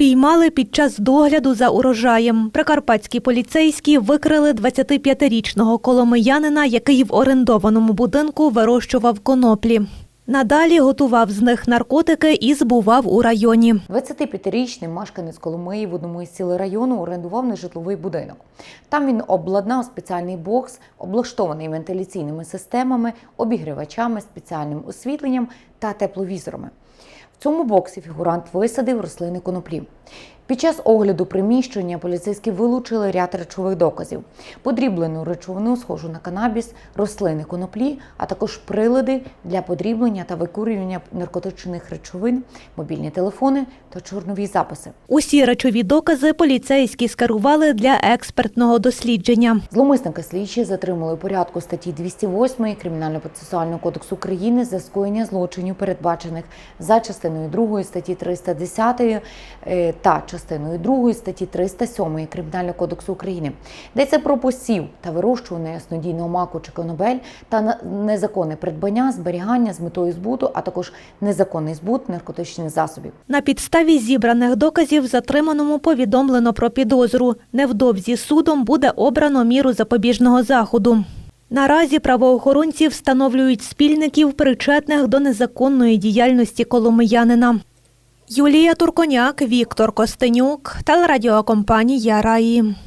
Спіймали під час догляду за урожаєм. Прикарпатські поліцейські викрили 25-річного коломиянина, який в орендованому будинку вирощував коноплі. Надалі готував з них наркотики і збував у районі. 25-річний мешканець Коломиї в одному із сіл району орендував нежитловий будинок. Там він обладнав спеціальний бокс, облаштований вентиляційними системами, обігрівачами, спеціальним освітленням та тепловізорами. В цьому боксі фігурант висадив рослини коноплі. Під час огляду приміщення поліцейські вилучили ряд речових доказів: подріблену речовину, схожу на канабіс, рослини коноплі, а також прилади для подріблення та викурювання наркотичних речовин, мобільні телефони та чорнові записи. Усі речові докази поліцейські скерували для експертного дослідження. Зломисника слідчі затримали у порядку статті 208 Кримінально-процесуального кодексу України за скоєння злочинів, передбачених за частиною 2 статті 310 е, та частиною 2 статті 307 Кримінального кодексу України. Йдеться про посів та вирощування яснодійного маку чи конобель та незаконне придбання, зберігання з метою збуту, а також незаконний збут наркотичних засобів. На підставі зібраних доказів затриманому повідомлено про підозру. Невдовзі судом буде обрано міру запобіжного заходу. Наразі правоохоронці встановлюють спільників, причетних до незаконної діяльності коломиянина. Юлія Турконяк, Віктор Костенюк, телерадіокомпанія Раї.